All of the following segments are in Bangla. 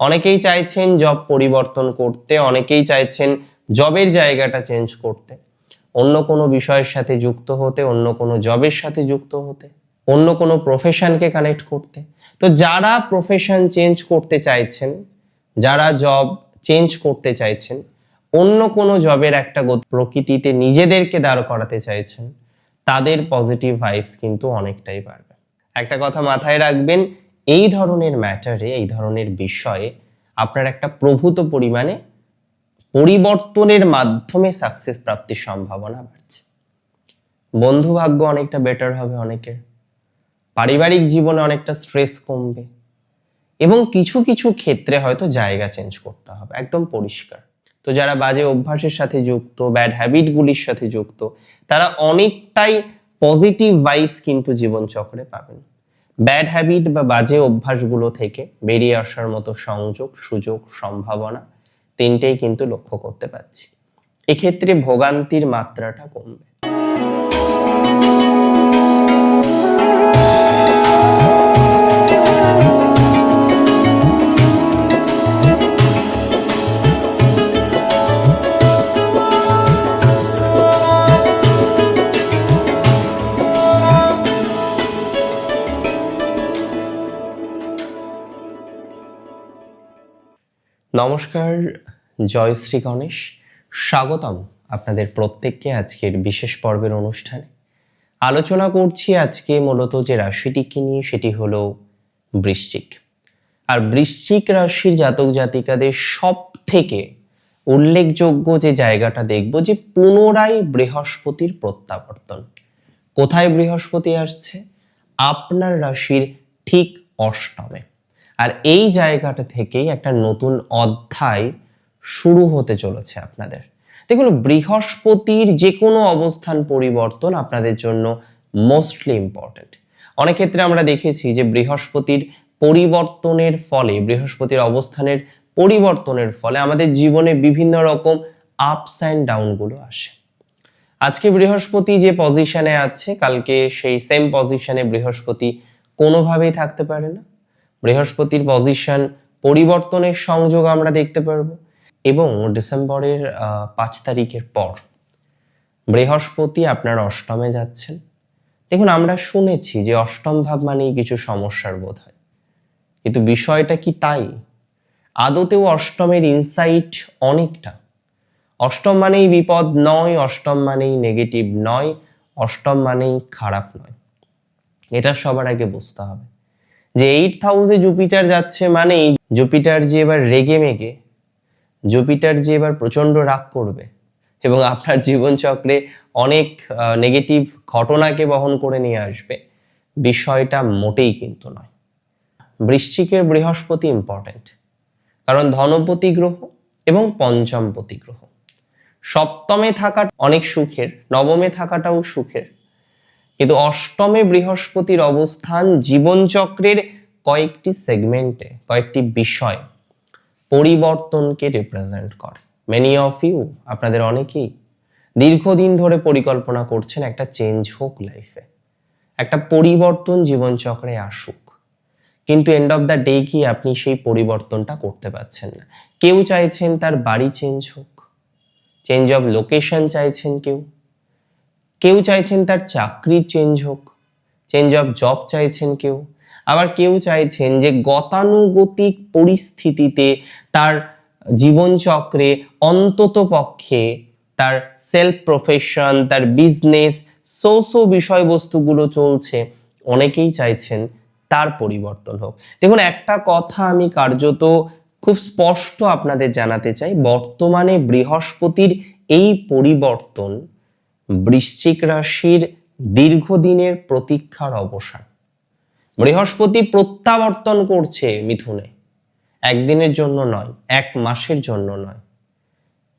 অনেকেই চাইছেন জব পরিবর্তন করতে, অনেকেই চাইছেন জবের জায়গাটা চেঞ্জ করতে। অন্য কোনো বিষয়ের সাথে যুক্ত হতে, অন্য কোনো জবের সাথে যুক্ত হতে, অন্য কোনো প্রফেশনকে কানেক্ট করতে। তো যারা প্রফেশন চেঞ্জ করতে চাইছেন, যারা জব চেঞ্জ করতে চাইছেন, অন্য কোনো জবের একটা প্রকৃতিতে নিজেদেরকে দাঁড় করাতে চাইছেন, তাদের পজিটিভ ভাইবস কিন্তু অনেকটাই বাড়বে। একটা কথা মাথায় রাখবেন এই ধরনের ম্যাটারে এই ধরনের বিষয়ে আপনার একটা প্রভূত পরিমাণে পরিবর্তনের মাধ্যমে সাকসেস প্রাপ্তির সম্ভাবনা বাড়ছে। বন্ধু ভাগ্য অনেকটা বেটার হবে অনেকের। পারিবারিক জীবনে অনেকটা স্ট্রেস কমবে। এবং কিছু কিছু ক্ষেত্রে হয়তো জায়গা চেঞ্জ করতে হবে, একদম পরিষ্কার। তো যারা বাজে অভ্যাসের সাথে যুক্ত ব্যাড হ্যাবিটগুলির সাথে যুক্ত, তারা অনেকটাই পজিটিভ ভাইবস কিন্তু জীবনচক্রে পাবেন। ব্যাড হ্যাবিট বা বাজে অভ্যাসগুলো থেকে বেরিয়ে আসার মতো সংযোগ, সুযোগ, সম্ভাবনা তিনটেই কিন্তু লক্ষ্য করতে পারছি। এক্ষেত্রে ভোগান্তির মাত্রাটা কমবে। নমস্কার, জয় শ্রী গণেশ। স্বাগতম আপনাদের প্রত্যেককে আজকের বিশেষ পর্বের অনুষ্ঠানে। আলোচনা করছি আজকে মূলত যে রাশিটিকে নিয়ে, সেটি হলো বৃশ্চিক। আর বৃশ্চিক রাশির জাতক জাতিকাদের সব থেকে উল্লেখযোগ্য যে জায়গাটা দেখব, যে পুনরায় বৃহস্পতির প্রত্যাবর্তন। কোথায় বৃহস্পতি আসছে? আপনার রাশির ঠিক অষ্টমে। আর এই জায়গাটা থেকেই একটা নতুন অধ্যায় শুরু হতে চলেছে আপনাদের। দেখুন, বৃহস্পতির যে কোনো অবস্থান পরিবর্তন আপনাদের জন্য মোস্টলি ইম্পর্টেন্ট অনেক ক্ষেত্রে আমরা দেখেছি যে বৃহস্পতির পরিবর্তনের ফলে, বৃহস্পতির অবস্থানের পরিবর্তনের ফলে আমাদের জীবনে বিভিন্ন রকম আপস অ্যান্ড ডাউনগুলো আসে। আজকে বৃহস্পতি যে পজিশনে আছে, কালকে সেই সেম পজিশনে বৃহস্পতি কোনোভাবেই থাকতে পারে না। বৃহস্পতির পজিশন পরিবর্তনের সংযোগ আমরা দেখতে পারব এবং ডিসেম্বরের পাঁচ তারিখের পর বৃহস্পতি আপনার অষ্টমে যাচ্ছেন। দেখুন, আমরা শুনেছি যে অষ্টম ভাব মানেই কিছু সমস্যার বোধ হয়। কিন্তু বিষয়টা কি তাই? আদতেও অষ্টমের ইনসাইট অনেকটা। অষ্টম মানেই বিপদ নয়, অষ্টম মানেই নেগেটিভ নয়, অষ্টম মানেই খারাপ নয়। এটা সবার আগে বুঝতে হবে। যে এইট হাউসে জুপিটার যাচ্ছে মানেই জুপিটার যে এবার রেগে মেগে জুপিটার যে এবার প্রচণ্ড রাগ করবে এবং আপনার জীবনচক্রে অনেক নেগেটিভ ঘটনাকে বহন করে নিয়ে আসবে, বিষয়টা মোটেই কিন্তু নয়। বৃশ্চিকের বৃহস্পতি ইম্পর্ট্যান্ট কারণ ধনপতি গ্রহ এবং পঞ্চমপতি গ্রহ। সপ্তমে থাকা অনেক সুখের, নবমে থাকাটাও সুখের কিন্তু অষ্টমে বৃহস্পতির অবস্থান জীবনচক্রের কয়েকটি সেগমেন্টে, কয়েকটি বিষয় পরিবর্তনকে রিপ্রেজেন্ট করে। মেনি অফ ইউ আপনাদের অনেকেই দীর্ঘদিন ধরে পরিকল্পনা করছেন একটা চেঞ্জ হোক লাইফে একটা পরিবর্তন জীবনচক্রে আসুক। কিন্তু এন্ড অফ দ্য ডে কি আপনি সেই পরিবর্তনটা করতে পারছেন না। কেউ চাইছেন তার বাড়ি চেঞ্জ হোক। চেঞ্জ অফ লোকেশন চাইছেন কেউ। কেউ চাইছেন তার চাকরির চেঞ্জ হোক চেঞ্জ অফ জব চাইছেন কেউ। আবার কেউ চাইছেন যে গতানুগতিক পরিস্থিতিতে তার জীবনচক্রে অন্তত পক্ষে তার সেলফ প্রফেশন তার বিজনেস সো সো বিষয়বস্তুগুলো চলছে, অনেকেই চাইছেন তার পরিবর্তন হোক। দেখুন, একটা কথা আমি কার্যত খুব স্পষ্ট আপনাদের জানাতে চাই, বর্তমানে বৃহস্পতির এই পরিবর্তন বৃশ্চিক রাশির দীর্ঘদিনের প্রতীক্ষার অবসান। বৃহস্পতি প্রত্যাবর্তন করছে মিথুনে। একদিনের জন্য নয়, এক মাসের জন্য নয়,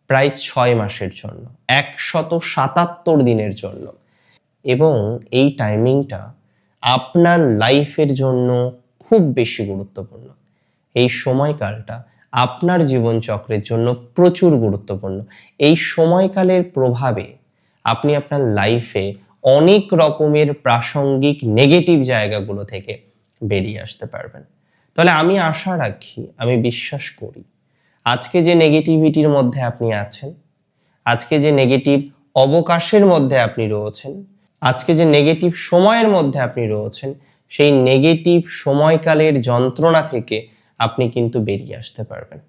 প্রায় ছয় মাসের জন্য, একশত সাতাত্তর দিনের জন্য। এবং এই টাইমিংটা আপনার লাইফের জন্য খুব বেশি গুরুত্বপূর্ণ। এই সময়কালটা আপনার জীবনচক্রের জন্য প্রচুর গুরুত্বপূর্ণ। এই সময়কালের প্রভাবে আপনি আপনার লাইফে অনেক রকমের প্রাসঙ্গিক নেগেটিভ জায়গাগুলো থেকে বেরিয়ে আসতে পারবেন। তাহলে আমি আশা রাখি, আমি বিশ্বাস করি, আজকে যে নেগেটিভিটির মধ্যে আপনি আছেন, আজকে যে নেগেটিভ অবকাশের মধ্যে আপনি রয়েছেন, আজকে যে নেগেটিভ সময়ের মধ্যে আপনি রয়েছেন, সেই নেগেটিভ সময়কালের যন্ত্রণা থেকে আপনি কিন্তু বেরিয়ে আসতে পারবেন।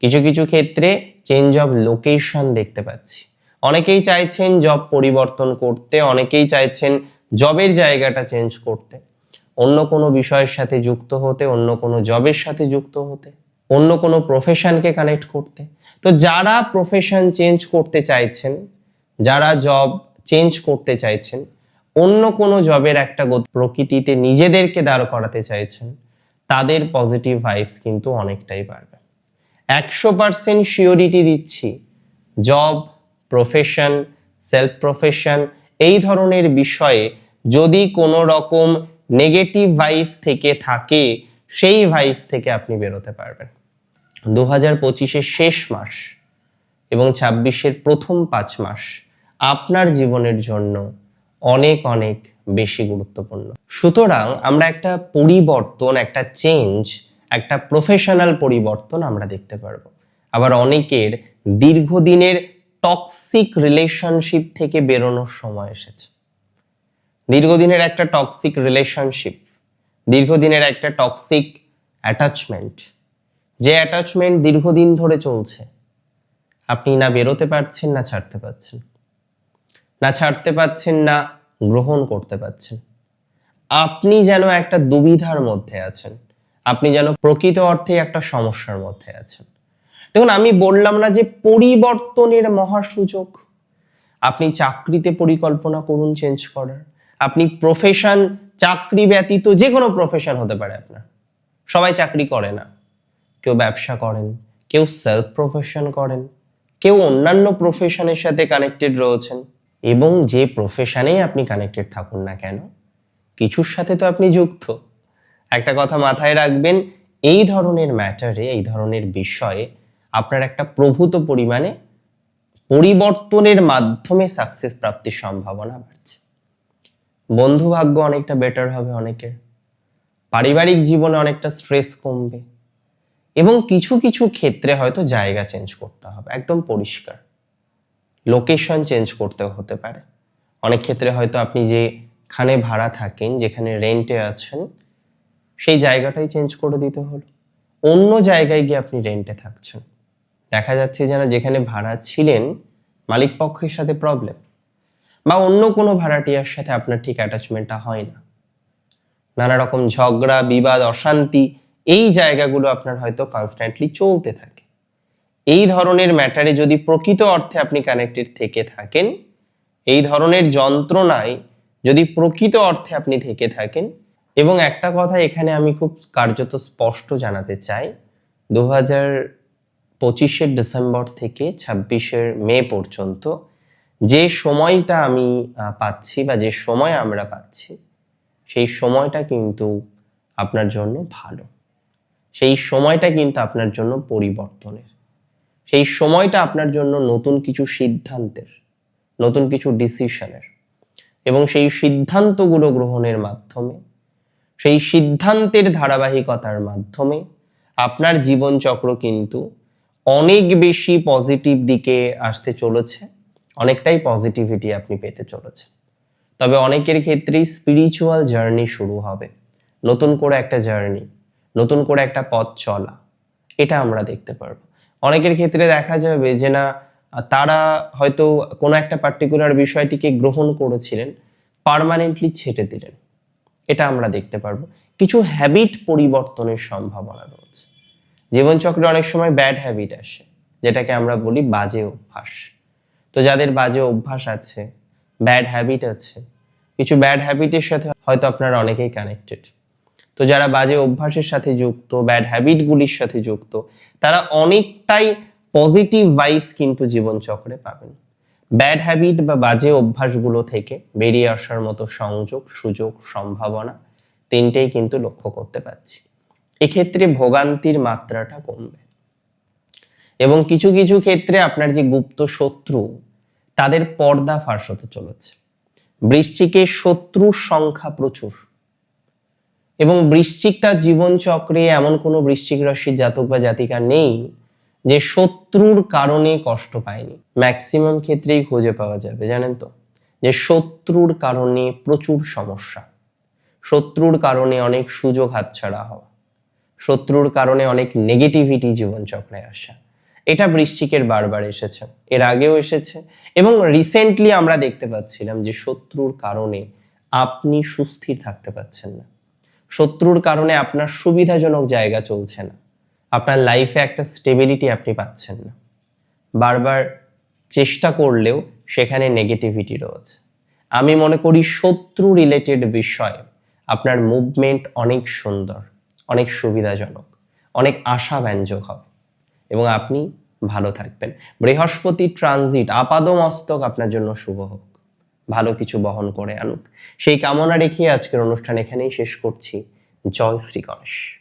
কিছু কিছু ক্ষেত্রে চেঞ্জ অফ লোকেশন দেখতে পাচ্ছি। অনেকেই চাইছেন জব পরিবর্তন করতে, অনেকেই চাইছেন জবের জায়গাটা চেঞ্জ করতে। অন্য কোনো বিষয়ের সাথে যুক্ত হতে, অন্য কোনো জবের সাথে যুক্ত হতে, অন্য কোনো প্রফেশনকে কানেক্ট করতে। তো যারা প্রফেশন চেঞ্জ করতে চাইছেন, যারা জব চেঞ্জ করতে চাইছেন, অন্য কোনো জবের একটা প্রকৃতিতে নিজেদেরকে দাঁড় করাতে চাইছেন, তাদের পজিটিভ ভাইবস কিন্তু অনেকটাই বাড়বে। একশো পার্সেন্ট শিওরিটি দিচ্ছি জব প্রফেশন সেলফ প্রফেশন এই ধরনের বিষয়ে যদি কোনো রকম নেগেটিভ ভাইবস থেকে থাকে, সেই ভাইবস থেকে আপনি বেরোতে পারবেন। দু হাজার পঁচিশের শেষ মাস এবং ছাব্বিশের প্রথম পাঁচ মাস আপনার জীবনের জন্য অনেক অনেক বেশি গুরুত্বপূর্ণ। সুতরাং আমরা একটা পরিবর্তন, একটা চেঞ্জ একটা প্রফেশনাল পরিবর্তন আমরা দেখতে পারব। আবার অনেকের দীর্ঘদিনের টক্সিক রিলেশনশিপ থেকে বেরোনোর সময় এসেছে। দীর্ঘদিনের একটা টক্সিক রিলেশনশিপ দীর্ঘদিনের একটা টক্সিক অ্যাটাচমেন্ট যে অ্যাটাচমেন্ট দীর্ঘদিন ধরে চলছে, আপনি না বেরোতে পারছেন, না ছাড়তে পারছেন। না ছাড়তে পারছেন, না গ্রহণ করতে পারছেন। আপনি যেন একটা দুবিধার মধ্যে আছেন, আপনি যেন প্রকৃত অর্থে একটা সমস্যার মধ্যে আছেন। দেখুন, আমি বললাম না যে পরিবর্তনের মহা সুযোগ আপনি চাকরিতে পরিকল্পনা করুন চেঞ্জ করার। আপনি প্রফেশন চাকরি ব্যতীত যে কোনো প্রফেশন হতে পারে আপনার। সবাই চাকরি করে না। কেউ ব্যবসা করেন, কেউ সেলফ প্রফেশন করেন, কেউ অন্যান্য প্রফেশনের সাথে কানেক্টেড রয়েছেন, এবং যে প্রফেশনেই আপনি কানেক্টেড থাকুন না কেন, কিছুর সাথে তো আপনি যুক্ত। একটা কথা মাথায় রাখবেন, এই ধরনের ম্যাটারে এই ধরনের বিষয়ে আপনার একটা প্রভূত পরিমাণে পরিবর্তনের মাধ্যমে সাকসেস প্রাপ্তির সম্ভাবনা বাড়ছে। বন্ধু ভাগ্য অনেকটা বেটার হবে অনেকের। পারিবারিক জীবনে অনেকটা স্ট্রেস কমবে। এবং কিছু কিছু ক্ষেত্রে হয়তো জায়গা চেঞ্জ করতে হবে, একদম পরিষ্কার। লোকেশন চেঞ্জ করতে হতে পারে। অনেক ক্ষেত্রে হয়তো আপনি যেখানে ভাড়া থাকেন, যেখানে রেন্টে আছেন, সেই জায়গাটাই চেঞ্জ করে দিতে হলো। অন্য জায়গায় গিয়ে আপনি রেন্টে থাকছেন। দেখা যাচ্ছে যেন যেখানে ভাড়া ছিলেন, মালিক পক্ষের সাথে প্রবলেম বা অন্য কোনো ভাড়াটিয়ার সাথে আপনার ঠিক অ্যাটাচমেন্টটা হয় না। নানা রকম ঝগড়া, বিবাদ, অশান্তি, এই জায়গাগুলো আপনার হয়তো কনস্ট্যান্টলি চলতে থাকে। এই ধরনের ম্যাটারে যদি প্রকৃত অর্থে আপনি কানেক্টেড থেকে থাকেন, এই ধরনের যন্ত্রণায় যদি প্রকৃত অর্থে আপনি থেকে থাকেন, এবং একটা কথা এখানে আমি খুব কার্যত স্পষ্ট জানাতে চাই, দু হাজার পঁচিশের ডিসেম্বর থেকে ছাব্বিশের মে পর্যন্ত যে সময়টা আমি পাচ্ছি বা যে সময় আমরা পাচ্ছি, সেই সময়টা কিন্তু আপনার জন্য ভালো। সেই সময়টা কিন্তু আপনার জন্য পরিবর্তনের। সেই সময়টা আপনার জন্য নতুন কিছু সিদ্ধান্তের, নতুন কিছু ডিসিশনের। এবং সেই সিদ্ধান্তগুলো গ্রহণের মাধ্যমে, সেই সিদ্ধান্তের ধারাবাহিকতার মাধ্যমে আপনার জীবনচক্র কিন্তু অনেক বেশি পজিটিভ দিকে আসতে চলেছে, অনেকটাই পজিটিভিটি আপনি পেতে চলেছে তবে অনেকের ক্ষেত্রেই স্পিরিচুয়াল জার্নি শুরু হবে। নতুন করে একটা জার্নি নতুন করে একটা পথ চলা, এটা আমরা দেখতে পারব। অনেকের ক্ষেত্রে দেখা যাবে যে না, তারা হয়তো কোনো একটা পার্টিকুলার বিষয়টিকে গ্রহণ করেছিলেন পার্মানেন্টলি ছেটে দিলেন। এটা আমরা দেখতে পারব। কিছু হ্যাবিট পরিবর্তনের সম্ভাবনা জীবনচক্রে অনেক সময় ব্যাড হ্যাবিট আসে, যেটাকে আমরা বলি বাজে অভ্যাস। তো যাদের বাজে অভ্যাস আছে ব্যাড হ্যাবিট আছে, কিছু ব্যাড হ্যাবিটের সাথে হয়তো আপনারা অনেকেই কানেক্টেড তো যারা বাজে অভ্যাসের সাথে যুক্ত ব্যাড হ্যাবিটগুলির সাথে যুক্ত, তারা অনেকটাই পজিটিভ ভাইবস কিন্তু জীবনচক্রে পাবেন। ব্যাড হ্যাবিট বা বাজে অভ্যাসগুলো থেকে বেরিয়ে আসার মতো সংযোগ, সুযোগ, সম্ভাবনা তিনটেই কিন্তু লক্ষ্য করতে পারছি। এক্ষেত্রে ভোগান্তির মাত্রাটা কমবে। এবং কিছু কিছু ক্ষেত্রে আপনার যে গুপ্ত শত্রু, তাদের পর্দা ফাঁস হতে চলেছে। বৃশ্চিকের শত্রুর সংখ্যা প্রচুর। এবং বৃশ্চিক তার জীবন চক্রে এমন কোনো বৃশ্চিক রাশির জাতক বা জাতিকা নেই, যে শত্রুর কারণে কষ্ট পায়নি। ম্যাক্সিমাম ক্ষেত্রেই খুঁজে পাওয়া যাবে, জানেন তো? যে শত্রুর কারণে প্রচুর সমস্যা। শত্রুর কারণে অনেক সুযোগ হাতছাড়া হওয়া। শত্রুর কারণে অনেক নেগেটিভিটি জীবনচক্রে আসা। এটা বৃশ্চিকের বারবার এসেছে। এর আগেও এসেছে এবং রিসেন্টলি আমরা দেখতে পাচ্ছিলাম যে শত্রুর কারণে আপনি সুস্থির থাকতে পারছেন না। শত্রুর কারণে আপনার সুবিধাজনক জায়গা চলছে না। আপনার লাইফে একটা স্টেবিলিটি আপনি পাচ্ছেন না। বারবার চেষ্টা করলেও সেখানে নেগেটিভিটি রয়েছে। আমি মনে করি শত্রু রিলেটেড বিষয় আপনার মুভমেন্ট অনেক সুন্দর। অনেক সুবিধাজনক, অনেক আশাব্যঞ্জক হবে। এবং আপনি ভালো থাকবেন। বৃহস্পতি ট্রানজিট, আপাদমস্তক আপনার জন্য শুভ হোক। ভালো কিছু বহন করে আনুক। সেই কামনা রেখে আজকের অনুষ্ঠান এখানেই শেষ করছি। জয় শ্রী গণেশ।